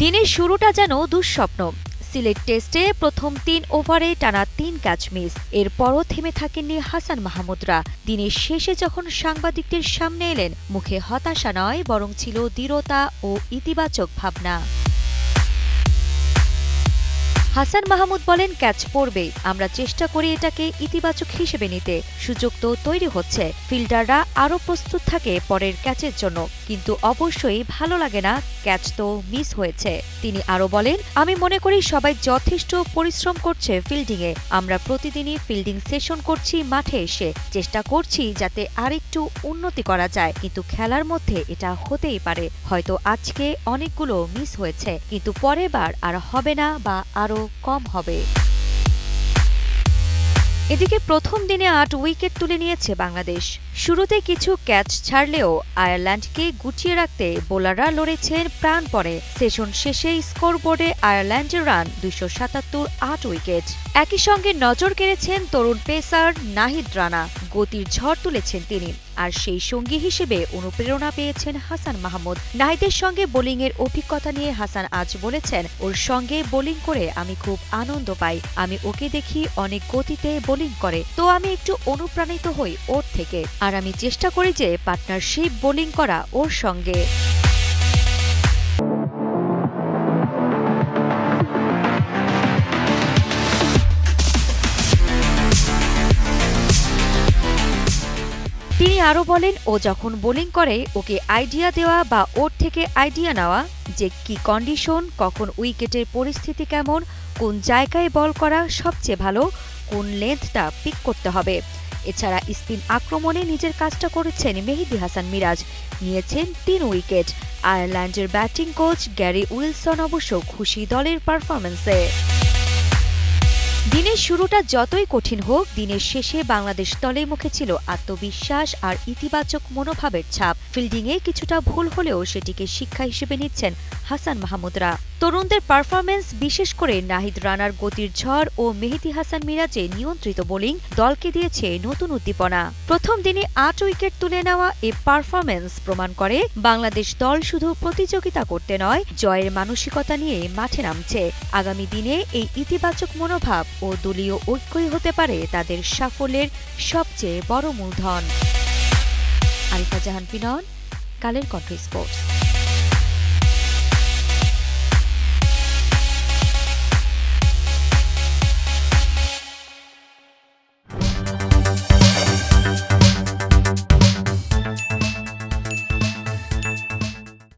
দিনের শুরুটা যেন দুঃস্বপ্ন। সিলেট টেস্টে প্রথম তিন ওভারে টানা তিন ক্যাচ মিস এরপরও থেমে থাকেননি হাসান মাহমুদরা। দিনের শেষে যখন সাংবাদিকদের সামনে এলেন, মুখে হতাশা নয়, বরং ছিল দৃঢ়তা ও ইতিবাচক ভাবনা। হাসান মাহমুদ বলেন, ক্যাচ পড়বে আমরা চেষ্টা করি এটাকে ইতিবাচক হিসেবে নিতে। সুযোগ তো তৈরি হচ্ছে। ফিল্ডাররা আরও প্রস্তুত থাকে পরের ক্যাচের জন্য। কিন্তু অবশ্যই ভালো লাগে না। ক্যাচ তো মিস হয়েছে। তিনি আরও বলেন, আমি মনে করি সবাই যথেষ্ট পরিশ্রম করছে ফিল্ডিংয়ে। আমরা প্রতিদিনই ফিল্ডিং সেশন করছি মাঠে এসে। চেষ্টা করছি যাতে আরেকটু উন্নতি করা যায়। কিন্তু খেলার মধ্যে এটা হতেই পারে। হয়তো আজকে অনেকগুলো মিস হয়েছে। কিন্তু পরের বার আর হবে না বা আরও কম হবে। এদিকে প্রথম দিনে আট উইকেট তুলে নিয়েছে বাংলাদেশ। শুরুতে কিছু ক্যাচ ছাড়লেও আয়ারল্যান্ডকে গুছিয়ে রাখতে বোলাররা লড়েছেন প্রাণপণে। সেশন শেষে স্কোরবোর্ডে আয়ারল্যান্ডের রান দুইশো সাতাত্তর আট উইকেট। একই সঙ্গে নজর কেড়েছেন তরুণ পেসার নাহিদ রানা। গতির ঝড় তুলেছেন তিনি। আর সেই সঙ্গী হিসেবে অনুপ্রেরণা পেয়েছেন হাসান মাহমুদ। নাহিদের সঙ্গে বোলিংয়ের অভিজ্ঞতা নিয়ে হাসান আজ বলেছেন, ওর সঙ্গে বোলিং করে আমি খুব আনন্দ পাই। আমি ওকে দেখি অনেক গতিতে বোলিং করে। তো আমি একটু অনুপ্রাণিত হই ওর থেকে। আর আমি চেষ্টা করি যে পার্টনারশিপ বোলিং করা ওর সঙ্গে। তিনি আরও বলেন, ও যখন বোলিং করে, ওকে আইডিয়া দেওয়া বা ওর থেকে আইডিয়া নেওয়া যে কি কন্ডিশন, কখন উইকেটের পরিস্থিতি কেমন, কোন জায়গায় বল করা সবচেয়ে ভালো, কোন লেন্থটা পিক করতে হবে। এছাড়া স্পিন আক্রমণে নিজের কাজটা করেছেন মেহেদি হাসান মিরাজ। নিয়েছেন তিন উইকেট। আয়ারল্যান্ডের ব্যাটিং কোচ গ্যারি উইলসন অবশ্য খুশি দলের পারফরম্যান্সে। দিনের শুরুটা যতই কঠিন হোক, দিনের শেষে বাংলাদেশ দলের মুখে ছিল আত্মবিশ্বাস আর ইতিবাচক মনোভাবের ছাপ। ফিল্ডিংয়ে কিছুটা ভুল হলেও সেটিকে শিক্ষা হিসেবে নিচ্ছেন হাসান মাহমুদরা। তরুণদের পারফরমেন্স বিশেষ করে নাহিদ রানার গতির ঝড় ও মেহেদি হাসান মিরাজে নিয়ন্ত্রিত বোলিং দলকে দিয়েছে নতুন উদ্দীপনা। প্রথম দিনে আট উইকেট তুলে নেওয়া এ পারফরমেন্স প্রমাণ করে, বাংলাদেশ দল শুধু প্রতিযোগিতা করতে নয়, জয়ের মানসিকতা নিয়ে মাঠে নামছে। আগামী দিনে এই ইতিবাচক মনোভাব ও দলীয় ঐক্যই হতে পারে তাদের সাফল্যের সবচেয়ে বড় মূলধন। আরিফা জাহান পিনন কালের কণ্ঠ স্পোর্টস